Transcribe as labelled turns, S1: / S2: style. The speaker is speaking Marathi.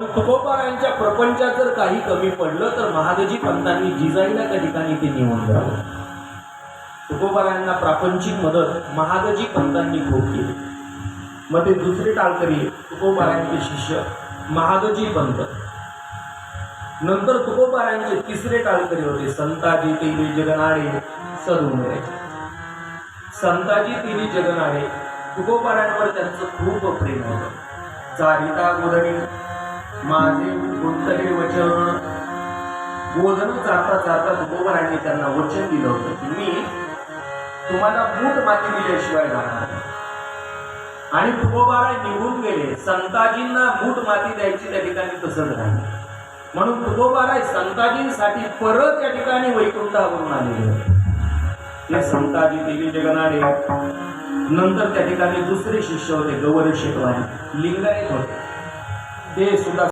S1: तुकोबारायांच्या प्रपंचात जर काही कमी पडलं तर महादजी पंतांनी जिजाईला त्या ठिकाणी ते नेऊन द्यावं तुकोबारायांना प्रापंचिक मदत महादजी पंतांनी खूप केली. मग ते दुसरे टाळकरी तुकोबारायांचे शिष्य महादजी पंत. नंतर तुकोबारायांचे तिसरे टाळकरी होते संताजी तेली जगनाडे सदुमरे संताजी तिन्ही जगनाडे तुकोबारायांवर त्यांचं खूप प्रेम होतं. चारिता गुरणी माझे गुंतले वचन बोधन चारता चारता तुकोबारायांनी त्यांना वचन दिलं होतं की मी तुम्हाला मूठ माती दिल्याशिवाय जाणार आणि तुकोबारा निघून गेले. संताजींना मूठ माती द्यायची त्या ठिकाणी तसंच राहिले. म्हणून तुकोबाराय संताजींसाठी परत त्या ठिकाणी वैकुंठावरून आलेले होते. संताजी देवी जगनाडे नंतर त्या ठिकाणी दुसरे शिष्य होते गौरी शेटवारी लिंगायत होते. ते सुद्धा